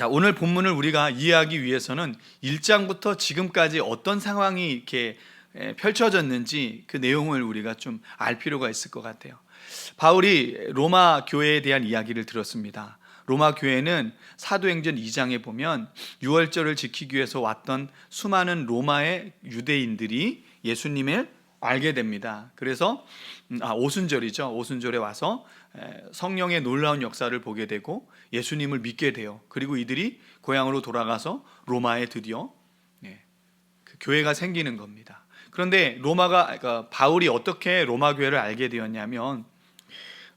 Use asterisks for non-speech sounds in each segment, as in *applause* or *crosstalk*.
자, 오늘 본문을 우리가 이해하기 위해서는 1장부터 지금까지 어떤 상황이 이렇게 에, 펼쳐졌는지 그 내용을 우리가 좀 알 필요가 있을 것 같아요. 바울이 로마 교회에 대한 이야기를 들었습니다. 로마 교회는 사도행전 2장에 보면 유월절을 지키기 위해서 왔던 수많은 로마의 유대인들이 예수님을 알게 됩니다. 그래서 음, 아 오순절이죠. 오순절에 와서 에, 성령의 놀라운 역사를 보게 되고 예수님을 믿게 돼요. 그리고 이들이 고향으로 돌아가서 로마에 드디어 예, 그 교회가 생기는 겁니다. 그런데 로마가 그러니까 바울이 어떻게 로마 교회를 알게 되었냐면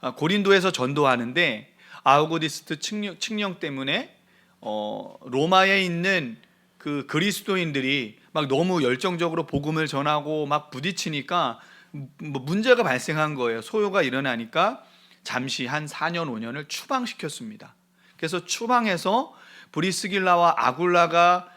아, 고린도에서 전도하는데 아우구디스트 측령, 측령 때문에 어, 로마에 있는 그 그리스도인들이 막 너무 열정적으로 복음을 전하고 막 부딪히니까 뭐 문제가 발생한 거예요. 소요가 일어나니까 잠시 한 4년 5년을 추방시켰습니다. 그래서 추방해서 브리스길라와 아굴라가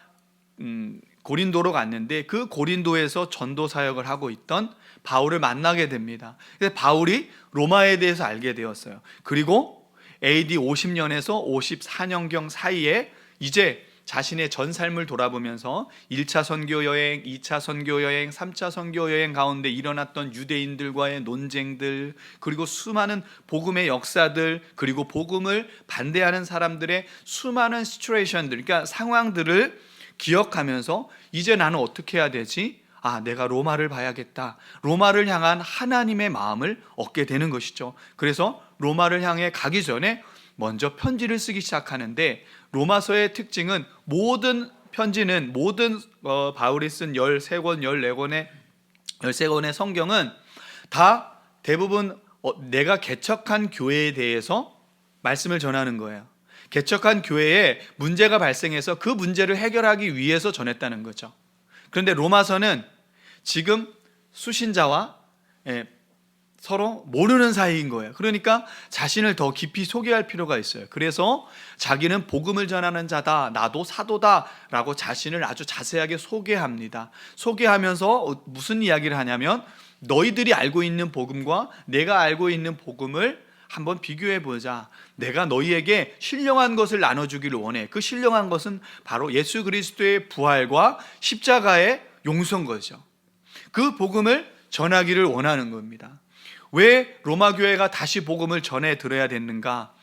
음, 고린도로 갔는데 그 고린도에서 전도 사역을 하고 있던 바울을 만나게 됩니다. 그래서 바울이 로마에 대해서 알게 되었어요. 그리고 AD 50년에서 54년경 사이에 이제 자신의 전 삶을 돌아보면서 1차 선교 여행, 2차 선교 여행, 3차 선교 여행 가운데 일어났던 유대인들과의 논쟁들, 그리고 수많은 복음의 역사들, 그리고 복음을 반대하는 사람들의 수많은 시츄에이션들, 그러니까 상황들을 기억하면서 이제 나는 어떻게 해야 되지? 아, 내가 로마를 봐야겠다. 로마를 향한 하나님의 마음을 얻게 되는 것이죠. 그래서 로마를 향해 가기 전에 먼저 편지를 쓰기 시작하는데 로마서의 특징은 모든 편지는 모든 어, 바울이 쓴 13권, 14권의 13권의 성경은 다 대부분 어, 내가 개척한 교회에 대해서 말씀을 전하는 거예요. 개척한 교회에 문제가 발생해서 그 문제를 해결하기 위해서 전했다는 거죠. 그런데 로마서는 지금 수신자와 예, 서로 모르는 사이인 거예요. 그러니까 자신을 더 깊이 소개할 필요가 있어요. 그래서 자기는 복음을 전하는 자다, 나도 사도다라고 자신을 아주 자세하게 소개합니다. 소개하면서 무슨 이야기를 하냐면 너희들이 알고 있는 복음과 내가 알고 있는 복음을 한번 비교해 보자. 내가 너희에게 신령한 것을 나눠주기를 원해. 그 신령한 것은 바로 예수 그리스도의 부활과 십자가의 용서인 거죠. 그 복음을 전하기를 원하는 겁니다. 왜 로마 교회가 다시 복음을 전해 들어야 됐는가?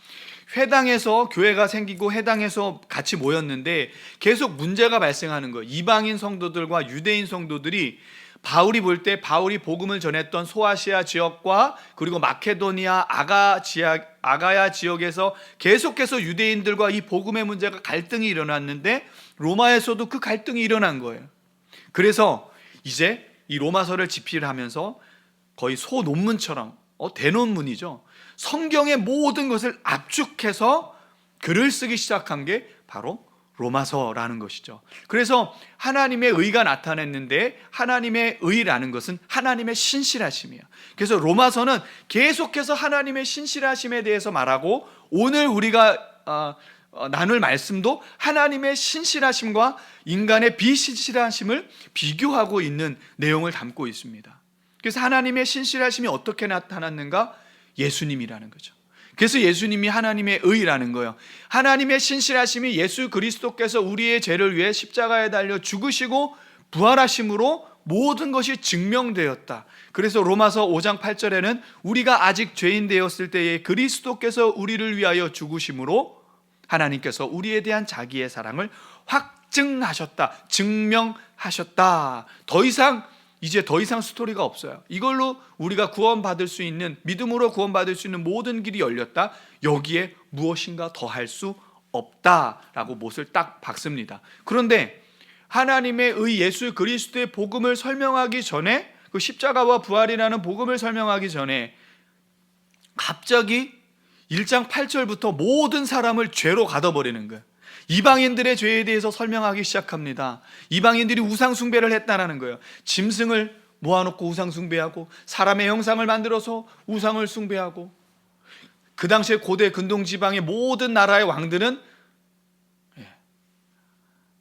회당에서 교회가 생기고 회당에서 같이 모였는데 계속 문제가 발생하는 거예요. 이방인 성도들과 유대인 성도들이 바울이 볼 때 바울이 복음을 전했던 소아시아 지역과 그리고 마케도니아 아가 지역 아가야 지역에서 계속해서 유대인들과 이 복음의 문제가 갈등이 일어났는데 로마에서도 그 갈등이 일어난 거예요. 그래서 이제 이 로마서를 집필하면서 거의 소 논문처럼 어, 대논문이죠. 성경의 모든 것을 압축해서 글을 쓰기 시작한 게 바로 로마서라는 것이죠. 그래서 하나님의 의가 나타났는데 하나님의 의라는 것은 하나님의 신실하심이에요. 그래서 로마서는 계속해서 하나님의 신실하심에 대해서 말하고 오늘 우리가 어, 어, 나눌 말씀도 하나님의 신실하심과 인간의 비신실하심을 비교하고 있는 내용을 담고 있습니다. 그래서 하나님의 신실하심이 어떻게 나타났는가? 예수님이라는 거죠. 그래서 예수님이 하나님의 의라는 거예요. 하나님의 신실하심이 예수 그리스도께서 우리의 죄를 위해 십자가에 달려 죽으시고 부활하심으로 모든 것이 증명되었다. 그래서 로마서 5장 8절에는 우리가 아직 죄인 되었을 때에 그리스도께서 우리를 위하여 죽으심으로 하나님께서 우리에 대한 자기의 사랑을 확증하셨다. 증명하셨다. 더 이상 이제 더 이상 스토리가 없어요. 이걸로 우리가 구원받을 수 있는 믿음으로 구원받을 수 있는 모든 길이 열렸다. 여기에 무엇인가 더 할 수 없다라고 못을 딱 박습니다. 그런데 하나님의 의 예수 그리스도의 복음을 설명하기 전에 그 십자가와 부활이라는 복음을 설명하기 전에 갑자기 1장 8절부터 모든 사람을 죄로 가둬버리는 거예요. 이방인들의 죄에 대해서 설명하기 시작합니다. 이방인들이 우상 숭배를 했다라는 거예요. 짐승을 모아놓고 우상 숭배하고 사람의 형상을 만들어서 우상을 숭배하고 그 당시에 고대 근동 지방의 모든 나라의 왕들은 예,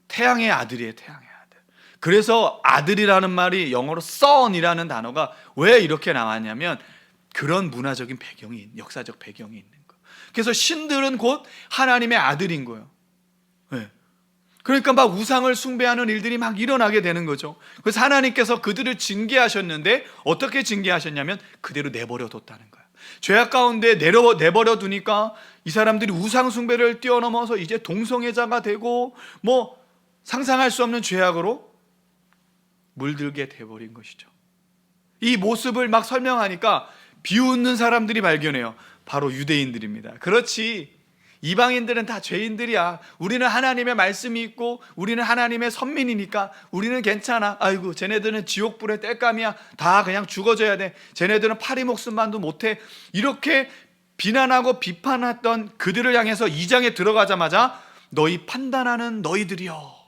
태양의 아들이에요. 태양의 아들. 그래서 아들이라는 말이 영어로 son이라는 단어가 왜 이렇게 나왔냐면 그런 문화적인 배경이 역사적 배경이 있는 거예요. 그래서 신들은 곧 하나님의 아들인 거예요. 예. 그러니까 막 우상을 숭배하는 일들이 막 일어나게 되는 거죠. 그래서 하나님께서 그들을 징계하셨는데 어떻게 징계하셨냐면 그대로 내버려 뒀다는 거예요. 죄악 가운데 내려, 내버려 두니까 이 사람들이 우상 숭배를 뛰어넘어서 이제 동성애자가 되고 뭐 상상할 수 없는 죄악으로 물들게 돼버린 것이죠. 이 모습을 막 설명하니까 비웃는 사람들이 발견해요. 바로 유대인들입니다. 그렇지. 이방인들은 다 죄인들이야. 우리는 하나님의 말씀이 있고 우리는 하나님의 선민이니까 우리는 괜찮아. 아이고, 쟤네들은 지옥불의 땔감이야. 다 그냥 죽어져야 돼. 쟤네들은 파리 목숨만도 못해. 이렇게 비난하고 비판했던 그들을 향해서 이 장에 들어가자마자 너희 판단하는 너희들이여.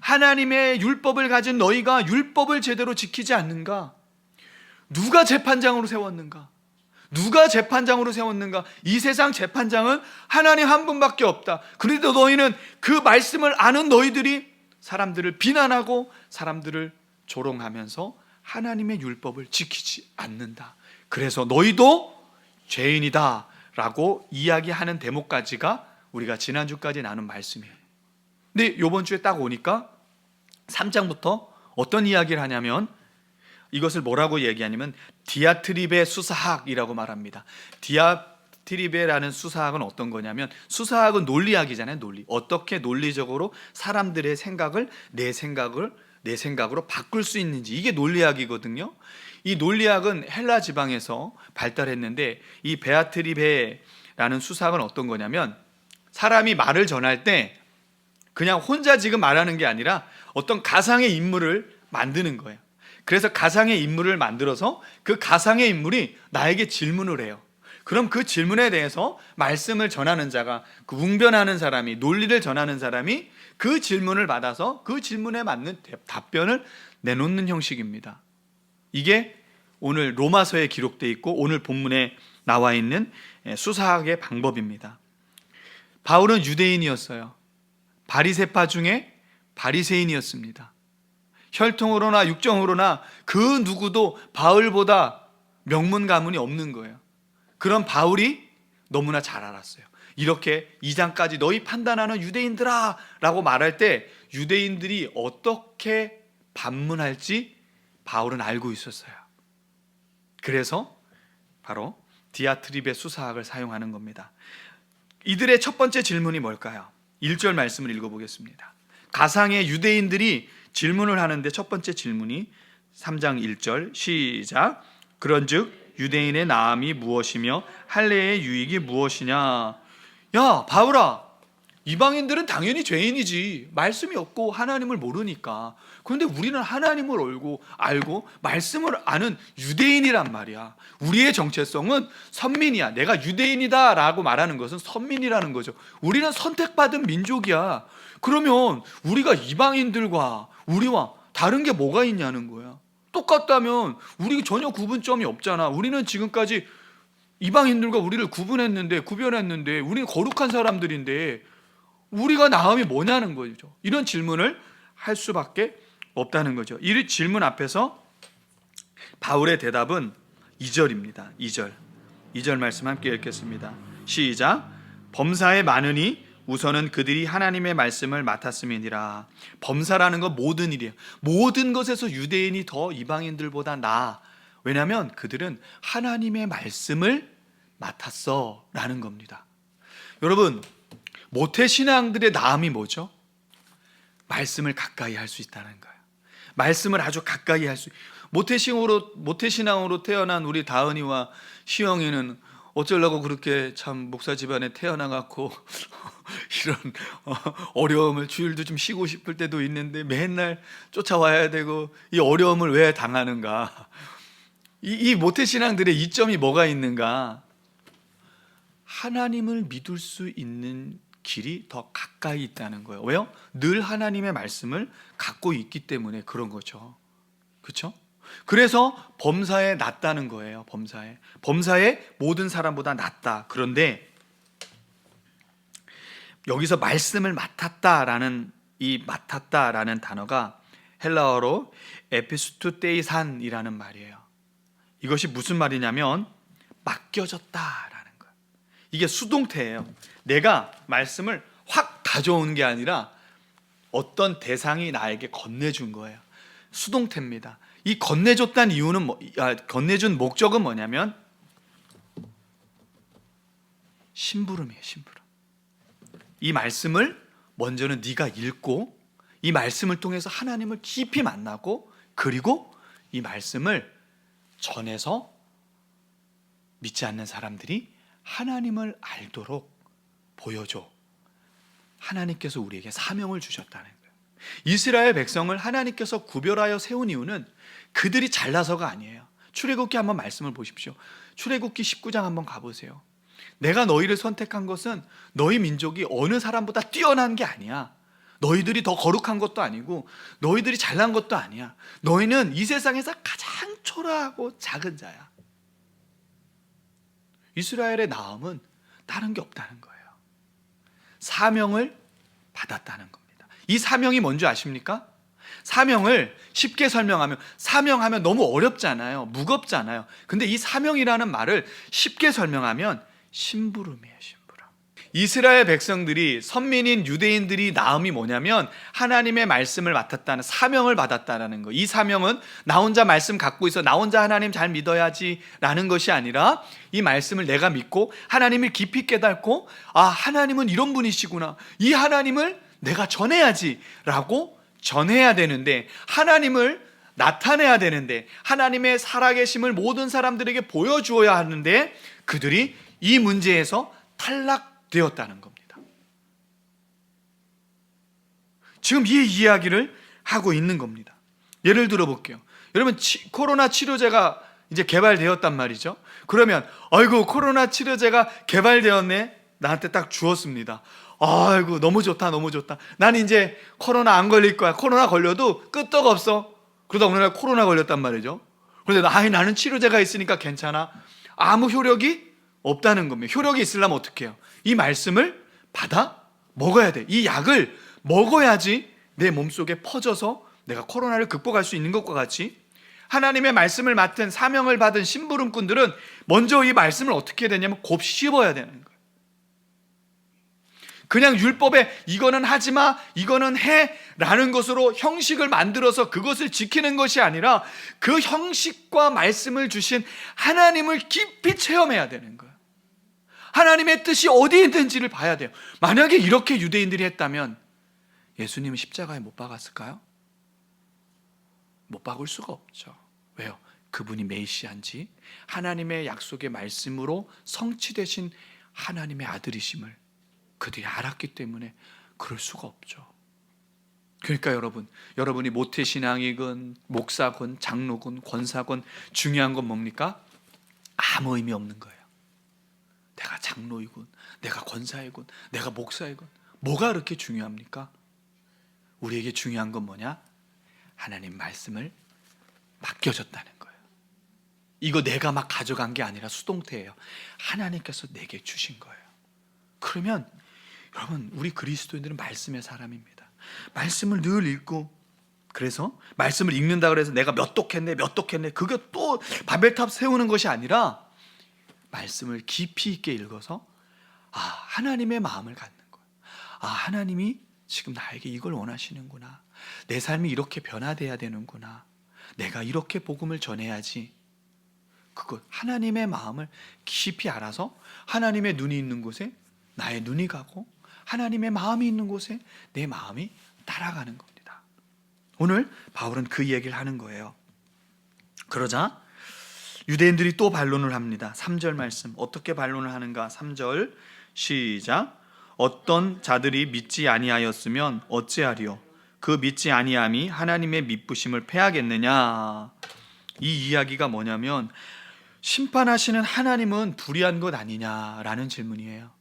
하나님의 율법을 가진 너희가 율법을 제대로 지키지 않는가? 누가 재판장으로 세웠는가? 누가 재판장으로 세웠는가? 이 세상 재판장은 하나님 한 분밖에 없다. 그래도 너희는 그 말씀을 아는 너희들이 사람들을 비난하고 사람들을 조롱하면서 하나님의 율법을 지키지 않는다. 그래서 너희도 죄인이다. 라고 이야기하는 대목까지가 우리가 지난주까지 나눈 말씀이에요. 근데 이번 주에 딱 오니까 3장부터 어떤 이야기를 하냐면 이것을 뭐라고 얘기하냐면 디아트리베 수사학이라고 말합니다. 디아트리베라는 수사학은 어떤 거냐면 수사학은 논리학이잖아요, 논리. 어떻게 논리적으로 사람들의 생각을 내 생각을 내 생각으로 바꿀 수 있는지 이게 논리학이거든요. 이 논리학은 헬라 지방에서 발달했는데 이 베아트리베라는 수사학은 어떤 거냐면 사람이 말을 전할 때 그냥 혼자 지금 말하는 게 아니라 어떤 가상의 인물을 만드는 거예요. 그래서 가상의 인물을 만들어서 그 가상의 인물이 나에게 질문을 해요. 그럼 그 질문에 대해서 말씀을 전하는 자가 그 웅변하는 사람이 논리를 전하는 사람이 그 질문을 받아서 그 질문에 맞는 답변을 내놓는 형식입니다. 이게 오늘 로마서에 기록되어 있고 오늘 본문에 나와 있는 수사학의 방법입니다. 바울은 유대인이었어요. 바리세파 중에 바리새인이었습니다. 혈통으로나 육정으로나 그 누구도 바울보다 명문 가문이 없는 거예요. 그런 바울이 너무나 잘 알았어요. 이렇게 2장까지 너희 판단하는 유대인들아 라고 말할 때 유대인들이 어떻게 반문할지 바울은 알고 있었어요. 그래서 바로 디아트립의 수사학을 사용하는 겁니다. 이들의 첫 번째 질문이 뭘까요? 1절 말씀을 읽어보겠습니다. 가상의 유대인들이 질문을 하는데 첫 번째 질문이 3장 1절 시작. 그런즉 유대인의 나음이 무엇이며 할례의 유익이 무엇이냐? 야 바울아 이방인들은 당연히 죄인이지. 말씀이 없고 하나님을 모르니까. 그런데 우리는 하나님을 알고 알고 말씀을 아는 유대인이란 말이야. 우리의 정체성은 선민이야. 내가 유대인이다라고 말하는 것은 선민이라는 거죠. 우리는 선택받은 민족이야. 그러면 우리가 이방인들과 우리와 다른 게 뭐가 있냐는 거야. 똑같다면 우리 전혀 구분점이 없잖아. 우리는 지금까지 이방인들과 우리를 구분했는데 구별했는데 우리는 거룩한 사람들인데 우리가 나음이 뭐냐는 거죠. 이런 질문을 할 수밖에 없다는 거죠. 이 질문 앞에서 바울의 대답은 2절입니다. 2절. 2절 말씀 함께 읽겠습니다. 시작. 범사에 많으니 우선은 그들이 하나님의 말씀을 맡았음이니라. 범사라는 건 모든 일이에요. 모든 것에서 유대인이 더 이방인들보다 나. 왜냐하면 그들은 하나님의 말씀을 맡았어라는 겁니다. 여러분 모태 신앙들의 나음이 뭐죠? 말씀을 가까이 할 수 있다는 거예요. 말씀을 아주 가까이 할 수. 모태 신앙으로 모태 신앙으로 태어난 우리 다은이와 시영이는 어쩌려고 그렇게 참 목사 집안에 태어나갖고 *laughs* 이런 어, 어려움을 주일도 좀 쉬고 싶을 때도 있는데 맨날 쫓아와야 되고 이 어려움을 왜 당하는가? 이, 이 모태 신앙들의 이점이 뭐가 있는가? 하나님을 믿을 수 있는 길이 더 가까이 있다는 거예요. 왜요? 늘 하나님의 말씀을 갖고 있기 때문에 그런 거죠. 그렇죠? 그래서 범사에 낫다는 거예요. 범사에. 범사에 모든 사람보다 낫다. 그런데 여기서 말씀을 맡았다라는 이 맡았다라는 단어가 헬라어로 에피스투 테이산이라는 말이에요. 이것이 무슨 말이냐면 맡겨졌다라는 거예요. 이게 수동태예요. 내가 말씀을 확 가져오는 게 아니라 어떤 대상이 나에게 건네준 거예요. 수동태입니다. 이 건네줬다는 이유는 뭐, 아, 건네준 목적은 뭐냐면 심부름이에요, 심부름. 이 말씀을 먼저는 네가 읽고 이 말씀을 통해서 하나님을 깊이 만나고 그리고 이 말씀을 전해서 믿지 않는 사람들이 하나님을 알도록 보여줘. 하나님께서 우리에게 사명을 주셨다는 거예요. 이스라엘 백성을 하나님께서 구별하여 세운 이유는 그들이 잘나서가 아니에요. 출애굽기 한번 말씀을 보십시오. 출애굽기 19장 한번 가보세요. 내가 너희를 선택한 것은 너희 민족이 어느 사람보다 뛰어난 게 아니야. 너희들이 더 거룩한 것도 아니고 너희들이 잘난 것도 아니야. 너희는 이 세상에서 가장 초라하고 작은 자야. 이스라엘의 나음은 다른 게 없다는 거예요. 사명을 받았다는 겁니다. 이 사명이 뭔지 아십니까? 사명을 쉽게 설명하면 사명하면 너무 어렵잖아요. 무겁잖아요. 근데 이 사명이라는 말을 쉽게 설명하면 심부름이에요, 심부름. 이스라엘 백성들이 선민인 유대인들이 나음이 뭐냐면 하나님의 말씀을 맡았다는 사명을 받았다라는 거. 이 사명은 나 혼자 말씀 갖고 있어 나 혼자 하나님 잘 믿어야지라는 것이 아니라 이 말씀을 내가 믿고 하나님을 깊이 깨닫고 아 하나님은 이런 분이시구나. 이 하나님을 내가 전해야지라고 전해야 되는데 하나님을 나타내야 되는데 하나님의 살아계심을 모든 사람들에게 보여주어야 하는데 그들이 이 문제에서 탈락되었다는 겁니다. 지금 이 이야기를 하고 있는 겁니다. 예를 들어 볼게요. 여러분 치, 코로나 치료제가 이제 개발되었단 말이죠. 그러면 아이고 코로나 치료제가 개발되었네. 나한테 딱 주었습니다. 아이고 너무 좋다 너무 좋다. 난 이제 코로나 안 걸릴 거야. 코로나 걸려도 끄떡 없어. 그러다 어느 날 코로나 걸렸단 말이죠. 그런데 아이 나는 치료제가 있으니까 괜찮아. 아무 효력이 없다는 겁니다. 효력이 있으려면 어떻게 해요? 이 말씀을 받아 먹어야 돼. 이 약을 먹어야지 내 몸속에 퍼져서 내가 코로나를 극복할 수 있는 것과 같이 하나님의 말씀을 맡은 사명을 받은 심부름꾼들은 먼저 이 말씀을 어떻게 해야 되냐면 곱 씹어야 되는 거예요. 그냥 율법에 이거는 하지 마, 이거는 해 라는 것으로 형식을 만들어서 그것을 지키는 것이 아니라 그 형식과 말씀을 주신 하나님을 깊이 체험해야 되는 거예요. 하나님의 뜻이 어디에 있는지를 봐야 돼요. 만약에 이렇게 유대인들이 했다면 예수님은 십자가에 못 박았을까요? 못 박을 수가 없죠. 왜요? 그분이 메시아인지 하나님의 약속의 말씀으로 성취되신 하나님의 아들이심을 그들이 알았기 때문에 그럴 수가 없죠. 그러니까 여러분, 여러분이 모태신앙이건 목사건 장로건 권사건 중요한 건 뭡니까? 아무 의미 없는 거예요. 내가 장로이군, 내가 권사이군, 내가 목사이군, 뭐가 그렇게 중요합니까? 우리에게 중요한 건 뭐냐? 하나님 말씀을 맡겨줬다는 거예요. 이거 내가 막 가져간 게 아니라 수동태예요. 하나님께서 내게 주신 거예요. 그러면 여러분, 우리 그리스도인들은 말씀의 사람입니다. 말씀을 늘 읽고 그래서 말씀을 읽는다 그래서 내가 몇 독했네, 몇 독했네. 그게 또 바벨탑 세우는 것이 아니라 말씀을 깊이 있게 읽어서 아, 하나님의 마음을 갖는 거예요. 아, 하나님이 지금 나에게 이걸 원하시는구나. 내 삶이 이렇게 변화돼야 되는구나. 내가 이렇게 복음을 전해야지. 그것 하나님의 마음을 깊이 알아서 하나님의 눈이 있는 곳에 나의 눈이 가고 하나님의 마음이 있는 곳에 내 마음이 따라가는 겁니다. 오늘 바울은 그 얘기를 하는 거예요. 그러자 유대인들이 또 반론을 합니다. 3절 말씀. 어떻게 반론을 하는가? 3절 시작. 어떤 자들이 믿지 아니하였으면 어찌하리요? 그 믿지 아니함이 하나님의 믿부심을 패하겠느냐? 이 이야기가 뭐냐면 심판하시는 하나님은 불의한 것 아니냐라는 질문이에요.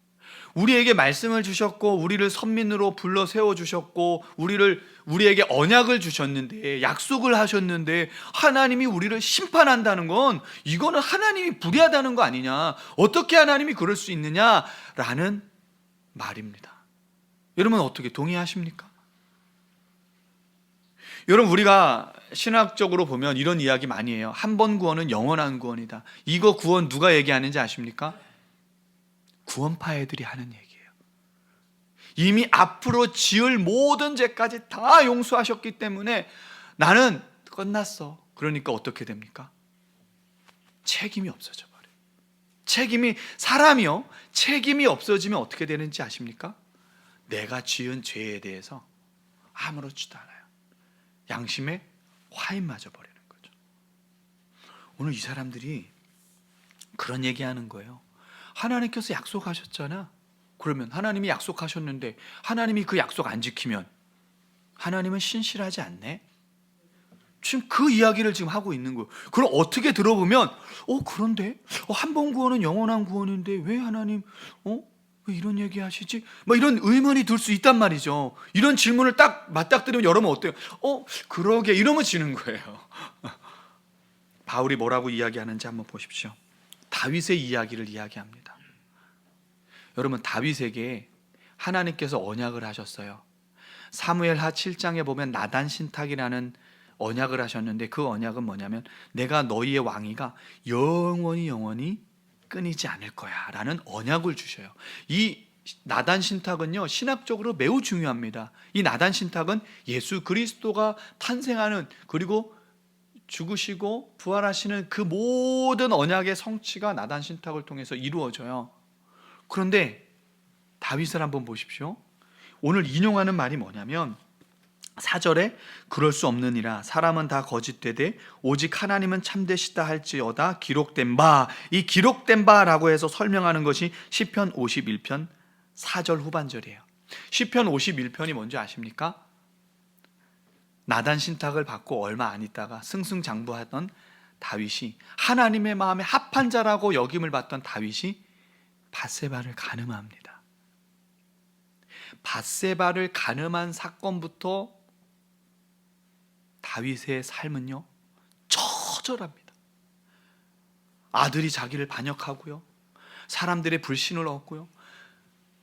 우리에게 말씀을 주셨고 우리를 선민으로 불러 세워 주셨고 우리를 우리에게 언약을 주셨는데 약속을 하셨는데 하나님이 우리를 심판한다는 건 이거는 하나님이 불의하다는 거 아니냐? 어떻게 하나님이 그럴 수 있느냐라는 말입니다. 여러분 어떻게 동의하십니까? 여러분 우리가 신학적으로 보면 이런 이야기 많이 해요. 한 번 구원은 영원한 구원이다. 이거 구원 누가 얘기하는지 아십니까? 구원파 애들이 하는 얘기예요. 이미 앞으로 지을 모든 죄까지 다 용서하셨기 때문에 나는 끝났어. 그러니까 어떻게 됩니까? 책임이 없어져 버려요. 책임이 사람이요. 책임이 없어지면 어떻게 되는지 아십니까? 내가 지은 죄에 대해서 아무렇지도 않아요. 양심에 화인 맞아 버리는 거죠. 오늘 이 사람들이 그런 얘기하는 거예요. 하나님께서 약속하셨잖아. 그러면 하나님이 약속하셨는데 하나님이 그 약속 안 지키면 하나님은 신실하지 않네. 지금 그 이야기를 지금 하고 있는 거예요. 그럼 어떻게 들어보면 어 그런데 어, 한 번 구원은 영원한 구원인데 왜 하나님 어? 왜 이런 얘기 하시지? 뭐 이런 의문이 들 수 있단 말이죠. 이런 질문을 딱 맞닥뜨리면 여러분 어때요? 어, 그러게 이러면 지는 거예요. *laughs* 바울이 뭐라고 이야기하는지 한번 보십시오. 다윗의 이야기를 이야기합니다. 여러분 다윗에게 하나님께서 언약을 하셨어요. 사무엘하 7장에 보면 나단 신탁이라는 언약을 하셨는데 그 언약은 뭐냐면 내가 너희의 왕위가 영원히 영원히 끊이지 않을 거야라는 언약을 주셔요. 이 나단 신탁은요 신학적으로 매우 중요합니다. 이 나단 신탁은 예수 그리스도가 탄생하는 그리고 죽으시고 부활하시는 그 모든 언약의 성취가 나단 신탁을 통해서 이루어져요. 그런데 다윗을 한번 보십시오. 오늘 인용하는 말이 뭐냐면 4절에 그럴 수 없느니라 사람은 다 거짓되되 오직 하나님은 참되시다 할지어다 기록된 바 이 기록된 바라고 해서 설명하는 것이 시편 51편 4절 후반절이에요. 시편 51편이 뭔지 아십니까? 나단 신탁을 받고 얼마 안 있다가 승승장구하던 다윗이 하나님의 마음에 합한 자라고 여김을 받던 다윗이 바세바를 가늠합니다. 바세바를 가늠한 사건부터 다윗의 삶은요 처절합니다. 아들이 자기를 반역하고요, 사람들의 불신을 얻고요,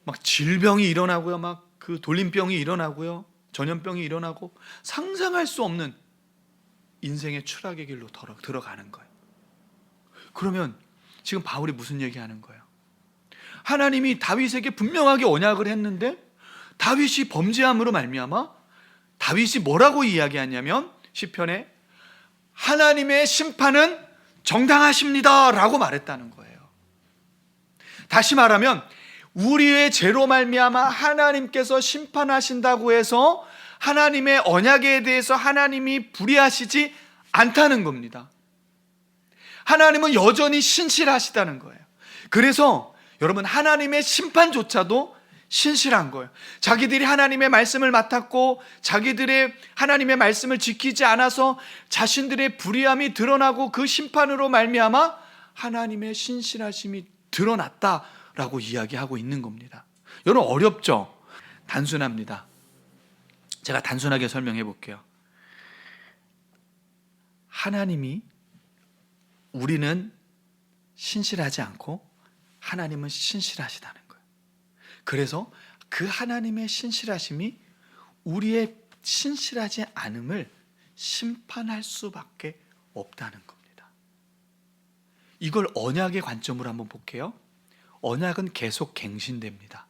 막 질병이 일어나고요, 막 그 돌림병이 일어나고요, 전염병이 일어나고 상상할 수 없는 인생의 추락의 길로 들어가는 거예요. 그러면 지금 바울이 무슨 얘기하는 거예요? 하나님이 다윗에게 분명하게 언약을 했는데 다윗이 범죄함으로 말미암아 다윗이 뭐라고 이야기하냐면 시편에 하나님의 심판은 정당하십니다라고 말했다는 거예요. 다시 말하면 우리의 죄로 말미암아 하나님께서 심판하신다고 해서 하나님의 언약에 대해서 하나님이 불의하시지 않다는 겁니다. 하나님은 여전히 신실하시다는 거예요. 그래서 여러분 하나님의 심판조차도 신실한 거예요. 자기들이 하나님의 말씀을 맡았고 자기들의 하나님의 말씀을 지키지 않아서 자신들의 불의함이 드러나고 그 심판으로 말미암아 하나님의 신실하심이 드러났다 라고 이야기하고 있는 겁니다. 여러분 어렵죠? 단순합니다. 제가 단순하게 설명해 볼게요. 하나님이 우리는 신실하지 않고 하나님은 신실하시다는 거예요. 그래서 그 하나님의 신실하심이 우리의 신실하지 않음을 심판할 수밖에 없다는 겁니다. 이걸 언약의 관점으로 한번 볼게요. 언약은 계속 갱신됩니다.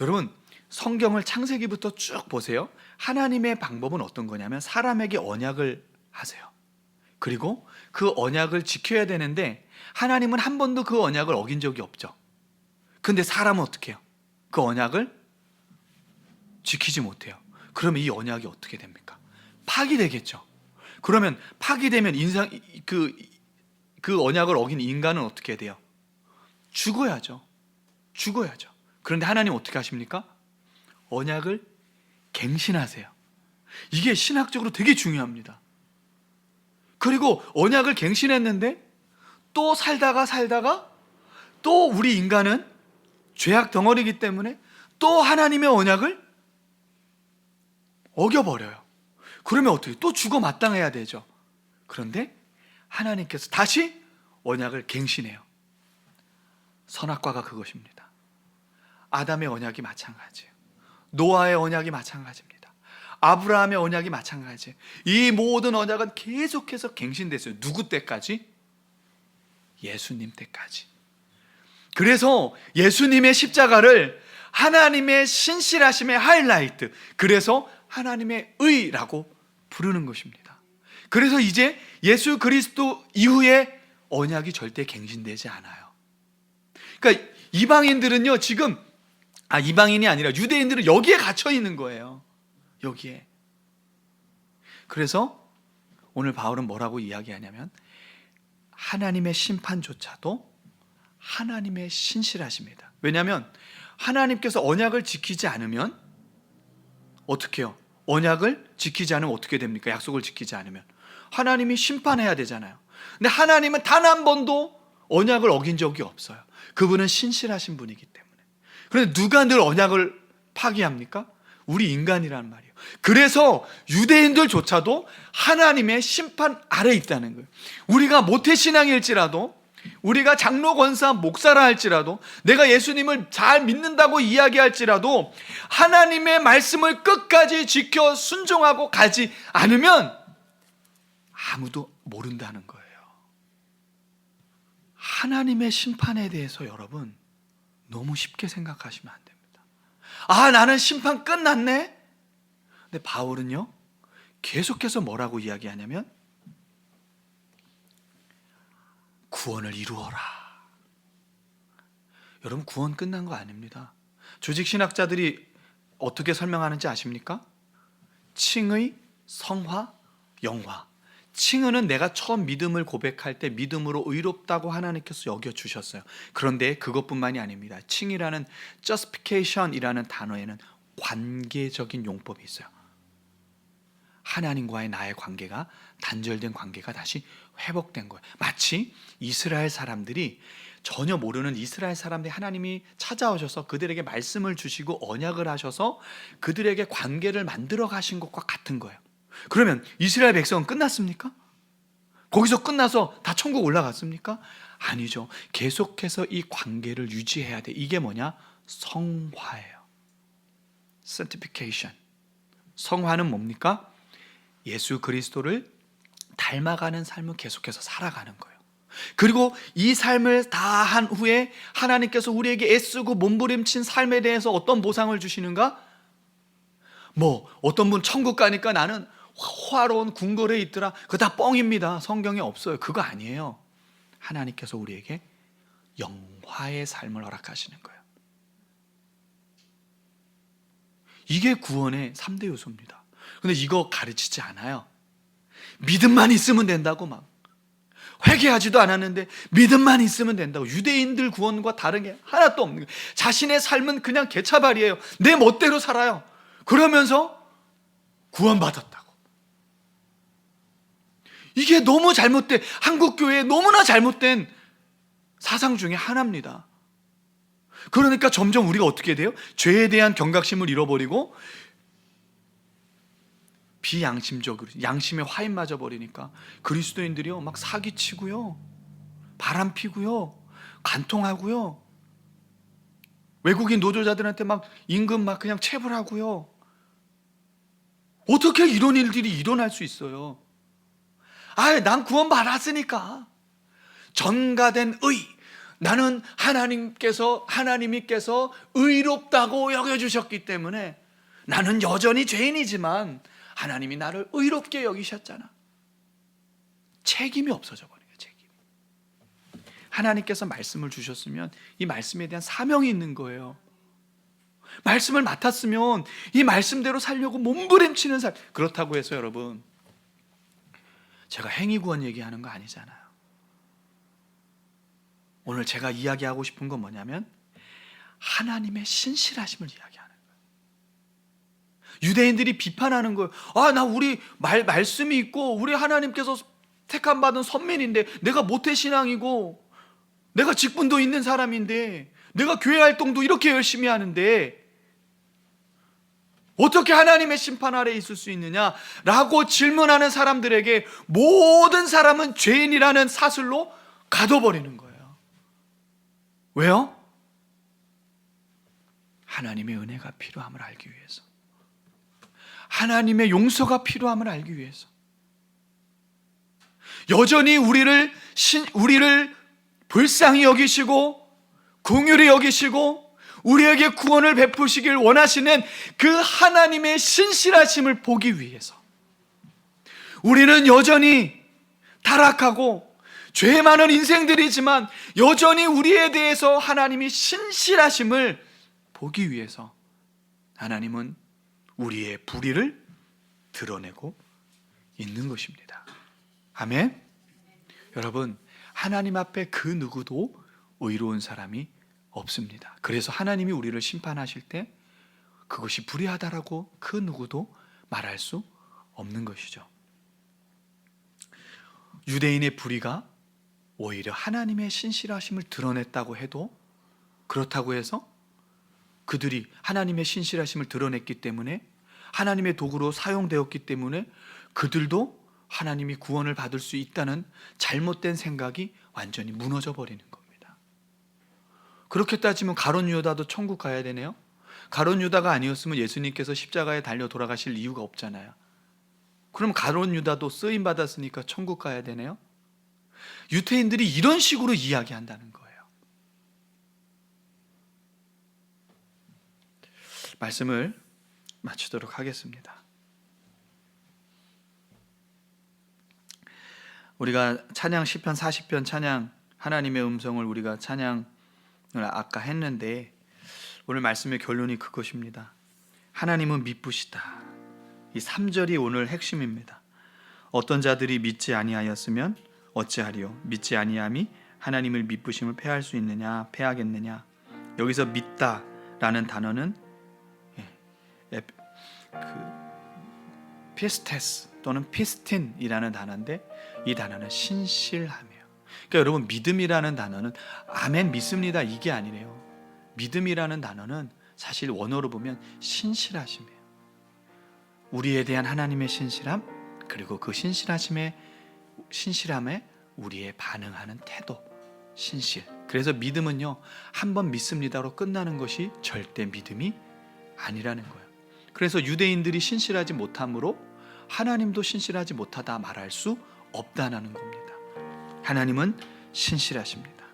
여러분, 성경을 창세기부터 쭉 보세요. 하나님의 방법은 어떤 거냐면 사람에게 언약을 하세요. 그리고 그 언약을 지켜야 되는데 하나님은 한 번도 그 언약을 어긴 적이 없죠. 근데 사람은 어떻게 해요? 그 언약을 지키지 못해요. 그러면 이 언약이 어떻게 됩니까? 파기되겠죠. 그러면 파기되면 인상 그, 그 언약을 어긴 인간은 어떻게 돼요? 죽어야죠. 죽어야죠. 그런데 하나님 어떻게 하십니까? 언약을 갱신하세요. 이게 신학적으로 되게 중요합니다. 그리고 언약을 갱신했는데 또 살다가 살다가 또 우리 인간은 죄악 덩어리이기 때문에 또 하나님의 언약을 어겨버려요. 그러면 어떻게? 또 죽어 마땅해야 되죠. 그런데 하나님께서 다시 언약을 갱신해요. 선악과가 그것입니다. 아담의 언약이 마찬가지예요. 노아의 언약이 마찬가지입니다. 아브라함의 언약이 마찬가지예요. 이 모든 언약은 계속해서 갱신됐어요. 누구 때까지? 예수님 때까지. 그래서 예수님의 십자가를 하나님의 신실하심의 하이라이트. 그래서 하나님의 의라고 부르는 것입니다. 그래서 이제 예수 그리스도 이후에 언약이 절대 갱신되지 않아요. 그러니까 이방인들은요, 지금 아 이방인이 아니라 유대인들은 여기에 갇혀 있는 거예요. 여기에. 그래서 오늘 바울은 뭐라고 이야기하냐면 하나님의 심판조차도 하나님의 신실하십니다. 왜냐하면 하나님께서 언약을 지키지 않으면 어떻게 해요? 언약을 지키지 않으면 어떻게 됩니까? 약속을 지키지 않으면 하나님이 심판해야 되잖아요. 근데 하나님은 단 한 번도 언약을 어긴 적이 없어요. 그분은 신실하신 분이기 때문에. 그런데 누가 늘 언약을 파기합니까? 우리 인간이란 말이에요. 그래서 유대인들조차도 하나님의 심판 아래 있다는 거예요. 우리가 모태신앙일지라도 우리가 장로 권사 목사라 할지라도 내가 예수님을 잘 믿는다고 이야기할지라도 하나님의 말씀을 끝까지 지켜 순종하고 가지 않으면 아무도 모른다는 거예요. 하나님의 심판에 대해서 여러분 너무 쉽게 생각하시면 안 됩니다. 아, 나는 심판 끝났네? 근데 바울은요, 계속해서 뭐라고 이야기하냐면, 구원을 이루어라. 여러분, 구원 끝난 거 아닙니다. 조직신학자들이 어떻게 설명하는지 아십니까? 칭의, 성화, 영화. 칭의는 내가 처음 믿음을 고백할 때 믿음으로 의롭다고 하나님께서 여겨 주셨어요. 그런데 그것뿐만이 아닙니다. 칭이라는 justification이라는 단어에는 관계적인 용법이 있어요. 하나님과의 나의 관계가 단절된 관계가 다시 회복된 거예요. 마치 이스라엘 사람들이 전혀 모르는 이스라엘 사람들이 하나님이 찾아오셔서 그들에게 말씀을 주시고 언약을 하셔서 그들에게 관계를 만들어 가신 것과 같은 거예요. 그러면 이스라엘 백성은 끝났습니까? 거기서 끝나서 다 천국 올라갔습니까? 아니죠. 계속해서 이 관계를 유지해야 돼. 이게 뭐냐? 성화예요. sanctification. 성화는 뭡니까? 예수 그리스도를 닮아가는 삶을 계속해서 살아가는 거예요. 그리고 이 삶을 다 한 후에 하나님께서 우리에게 애쓰고 몸부림친 삶에 대해서 어떤 보상을 주시는가? 뭐 어떤 분 천국 가니까 나는 화로운 궁궐에 있더라. 그거 다 뻥입니다. 성경에 없어요. 그거 아니에요. 하나님께서 우리에게 영화의 삶을 허락하시는 거예요. 이게 구원의 3대 요소입니다. 근데 이거 가르치지 않아요. 믿음만 있으면 된다고 막. 회개하지도 않았는데 믿음만 있으면 된다고. 유대인들 구원과 다른 게 하나도 없는 거예요. 자신의 삶은 그냥 개차발이에요. 내 멋대로 살아요. 그러면서 구원받았다고. 이게 너무 잘못된, 한국 교회에 너무나 잘못된 사상 중에 하나입니다. 그러니까 점점 우리가 어떻게 돼요? 죄에 대한 경각심을 잃어버리고 비양심적으로 양심에 화인 맞아 버리니까 그리스도인들이요 막 사기치고요 바람 피고요 간통하고요 외국인 노조자들한테 막 임금 막 그냥 체불하고요 어떻게 이런 일들이 일어날 수 있어요? 아예 난 구원 받았으니까 전가된 의 나는 하나님께서 하나님께서 의롭다고 여겨 주셨기 때문에 나는 여전히 죄인이지만 하나님이 나를 의롭게 여기셨잖아. 책임이 없어져 버린 거예요, 책임. 하나님께서 말씀을 주셨으면 이 말씀에 대한 사명이 있는 거예요. 말씀을 맡았으면 이 말씀대로 살려고 몸부림치는 삶. 그렇다고 해서 여러분 제가 행위 구원 얘기하는 거 아니잖아요. 오늘 제가 이야기하고 싶은 건 뭐냐면 하나님의 신실하심을 이야기하는 거예요. 유대인들이 비판하는 거예요. 아, 나 우리 말, 말씀이 있고 우리 하나님께서 택함 받은 선민인데 내가 모태 신앙이고 내가 직분도 있는 사람인데 내가 교회 활동도 이렇게 열심히 하는데 어떻게 하나님의 심판 아래 있을 수 있느냐 라고 질문하는 사람들에게 모든 사람은 죄인이라는 사슬로 가둬버리는 거예요. 왜요? 하나님의 은혜가 필요함을 알기 위해서. 하나님의 용서가 필요함을 알기 위해서. 여전히 우리를 신, 우리를 불쌍히 여기시고 궁휼히 여기시고 우리에게 구원을 베푸시길 원하시는 그 하나님의 신실하심을 보기 위해서 우리는 여전히 타락하고 죄 많은 인생들이지만 여전히 우리에 대해서 하나님이 신실하심을 보기 위해서 하나님은 우리의 불의를 드러내고 있는 것입니다. 아멘. 여러분, 하나님 앞에 그 누구도 의로운 사람이 없습니다. 그래서 하나님이 우리를 심판하실 때 그것이 불의하다라고 그 누구도 말할 수 없는 것이죠. 유대인의 불의가 오히려 하나님의 신실하심을 드러냈다고 해도 그렇다고 해서 그들이 하나님의 신실하심을 드러냈기 때문에 하나님의 도구로 사용되었기 때문에 그들도 하나님이 구원을 받을 수 있다는 잘못된 생각이 완전히 무너져 버리는 겁니다. 그렇게 따지면 가론 유다도 천국 가야 되네요. 가론 유다가 아니었으면 예수님께서 십자가에 달려 돌아가실 이유가 없잖아요. 그럼 가론 유다도 쓰임 받았으니까 천국 가야 되네요. 유태인들이 이런 식으로 이야기한다는 거예요. 말씀을 마치도록 하겠습니다. 우리가 찬양 시편 40편 찬양 하나님의 음성을 우리가 찬양을 아까 했는데 오늘 말씀의 결론이 그것입니다. 하나님은 미쁘시다. 이 3절이 오늘 핵심입니다. 어떤 자들이 믿지 아니하였으면 어찌하리요 믿지 아니함이 하나님을 미쁘심을 패할 수 있느냐 패하겠느냐 여기서 믿다라는 단어는 예, 에, 그 피스테스 또는 피스틴이라는 단어인데 이 단어는 신실함이에요. 그러니까 여러분 믿음이라는 단어는 아멘 믿습니다 이게 아니래요. 믿음이라는 단어는 사실 원어로 보면 신실하심이에요. 우리에 대한 하나님의 신실함 그리고 그 신실하심의 신실함에 우리의 반응하는 태도 신실. 그래서 믿음은요 한 번 믿습니다로 끝나는 것이 절대 믿음이 아니라는 거예요. 그래서 유대인들이 신실하지 못함으로 하나님도 신실하지 못하다 말할 수 없다는 겁니다. 하나님은 신실하십니다.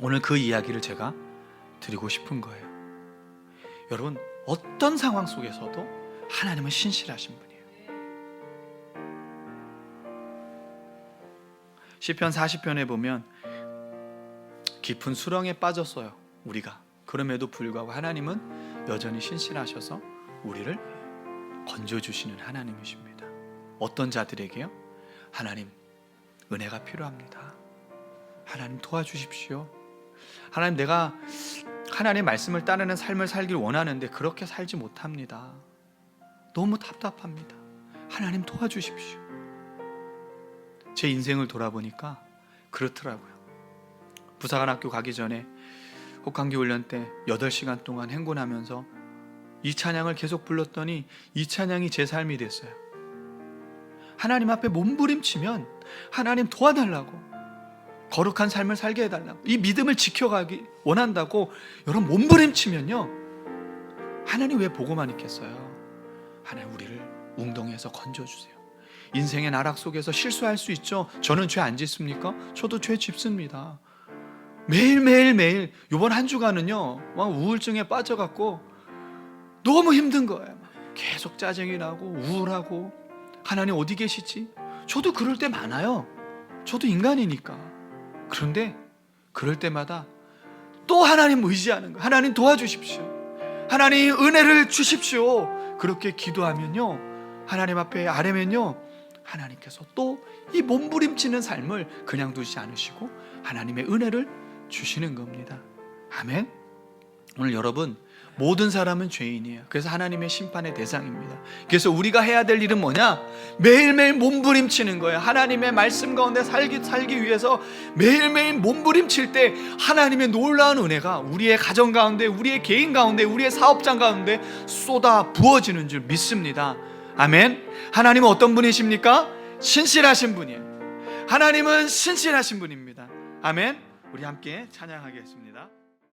오늘 그 이야기를 제가 드리고 싶은 거예요. 여러분, 어떤 상황 속에서도 하나님은 신실하신 분이에요. 시편 40편에 보면 깊은 수렁에 빠졌어요. 우리가. 그럼에도 불구하고 하나님은 여전히 신실하셔서 우리를 건져 주시는 하나님이십니다. 어떤 자들에게요? 하나님 은혜가 필요합니다. 하나님 도와주십시오. 하나님 내가 하나님의 말씀을 따르는 삶을 살길 원하는데 그렇게 살지 못합니다. 너무 답답합니다. 하나님 도와주십시오. 제 인생을 돌아보니까 그렇더라고요. 부사관학교 가기 전에 혹한기 훈련 때 8시간 동안 행군하면서 이 찬양을 계속 불렀더니 이 찬양이 제 삶이 됐어요. 하나님 앞에 몸부림치면 하나님 도와달라고 거룩한 삶을 살게 해달라고 이 믿음을 지켜가기 원한다고 여러분 몸부림치면요 하나님 왜 보고만 있겠어요? 하나님 우리를 웅덩이에서 건져주세요. 인생의 나락 속에서 실수할 수 있죠? 저는 죄 안 짓습니까? 저도 죄 짓습니다. 매일매일 매일 이번 한 주간은요 막 우울증에 빠져갖고 너무 힘든 거예요. 계속 짜증이 나고 우울하고 하나님 어디 계시지? 저도 그럴 때 많아요 저도 인간이니까 그런데 그럴 때마다 또 하나님 의지하는 거예요. 하나님 도와주십시오. 하나님 은혜를 주십시오. 그렇게 기도하면요. 하나님 앞에 아뢰면요. 하나님께서 또 이 몸부림치는 삶을 그냥 두지 않으시고 하나님의 은혜를 주시는 겁니다. 아멘. 오늘 여러분 모든 사람은 죄인이에요. 그래서 하나님의 심판의 대상입니다. 그래서 우리가 해야 될 일은 뭐냐? 매일매일 몸부림치는 거예요. 하나님의 말씀 가운데 살기, 살기 위해서 매일매일 몸부림칠 때 하나님의 놀라운 은혜가 우리의 가정 가운데, 우리의 개인 가운데, 우리의 사업장 가운데 쏟아 부어지는 줄 믿습니다. 아멘. 하나님은 어떤 분이십니까? 신실하신 분이에요. 하나님은 신실하신 분입니다. 아멘. 우리 함께 찬양하겠습니다.